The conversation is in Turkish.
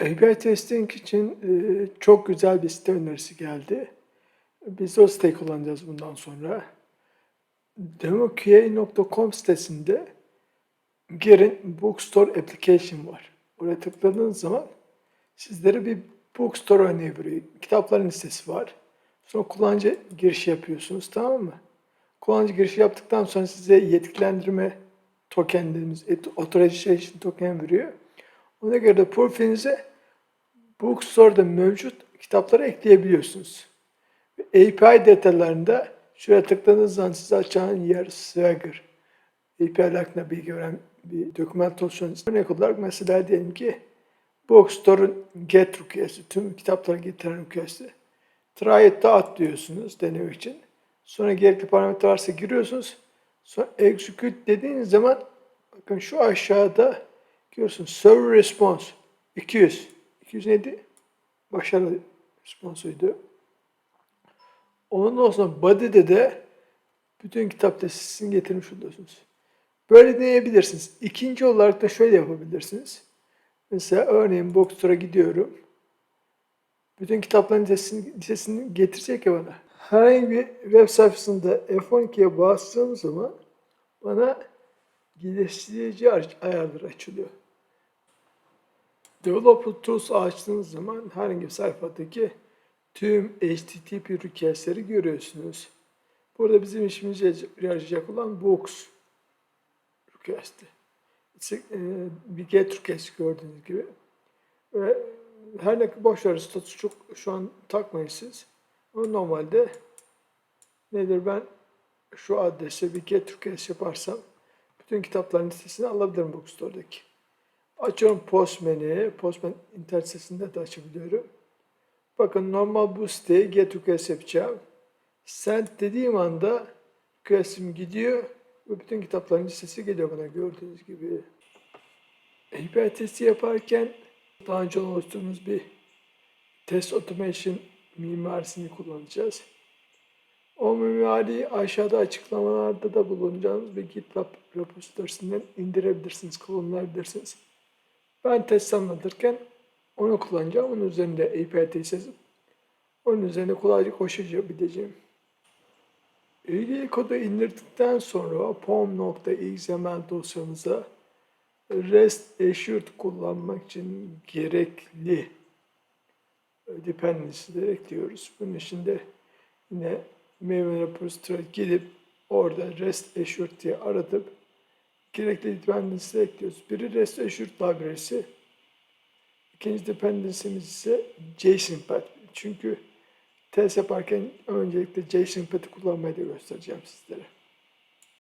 API testing için e, çok güzel bir site önerisi geldi. Biz o siteyi kullanacağız bundan sonra. demoqa.com sitesinde girin Bookstore Application var. Oraya tıkladığınız zaman sizlere bir Bookstore örneği veriyor. Kitapların listesi var. Sonra kullanıcı girişi yapıyorsunuz tamam mı? Kullanıcı girişi yaptıktan sonra size yetkilendirme token dediğimiz authorization token veriyor. Ona göre de profilinize Bookstore'da mevcut kitapları ekleyebiliyorsunuz. API detaylarında şuraya tıkladığınız zaman size açan yer Swagger. API hakkında bilgi veren bir dokümantasyon. Örnek olarak mesela diyelim ki Bookstore'un get request'i, tüm kitapları getiren request'i. Try it out diyorsunuz denemek için. Sonra gerekli parametre varsa giriyorsunuz. Sonra execute dediğiniz zaman bakın şu aşağıda görüyorsunuz server response 200. 200 neydi? Başarılı responsuydu. Ondan sonra body'de de bütün kitap listesini getirmiş oluyorsunuz. Böyle deneyebilirsiniz. İkinci olarak da şöyle yapabilirsiniz. Mesela örneğin Bookstore'a gidiyorum. Bütün kitapların listesini, listesini getirecek ya bana. Herhangi bir web sayfasında F12'ye bastığım zaman bana geliştirici ayarları açılıyor. Developer Tools açtığınız zaman herhangi bir sayfadaki tüm HTTP request'leri görüyorsunuz. Burada bizim işimize yarayacak olan Books request'i. E, bir get request gördüğünüz gibi. Ve her ne boş ver statüsü çok şu an takmayın siz. Ama normalde nedir ben şu adrese bir get request yaparsam bütün kitapların listesini alabilirim Bookstore'daki. Açıyorum Postman'i. Postman internet sitesinde de açabiliyorum. Bakın normal bu siteye get request yapacağım. Send dediğim anda request'im gidiyor ve bütün kitapların listesi geliyor bana gördüğünüz gibi. API testi yaparken daha önce oluşturduğumuz bir test automation mimarisini kullanacağız. O mimariyi aşağıda açıklamalarda da bulunacağınız bir GitLab repository'sinden indirebilirsiniz, kullanabilirsiniz. Ben test anlatırken onu kullanacağım. Onun üzerinde test yazıp onun üzerine kolayca koşabileceğim. İlgili kodu indirdikten sonra pom.xml dosyamıza REST assured kullanmak için gerekli dependency'leri ekliyoruz. Bunun için de yine maven repository gidip orada REST assured diye aratıp gerekli dependency'leri ekliyoruz. Biri REST assured library'si. İkinci dependency'miz ise JSON path. Çünkü test yaparken öncelikle JSON path'i kullanmayı da göstereceğim sizlere.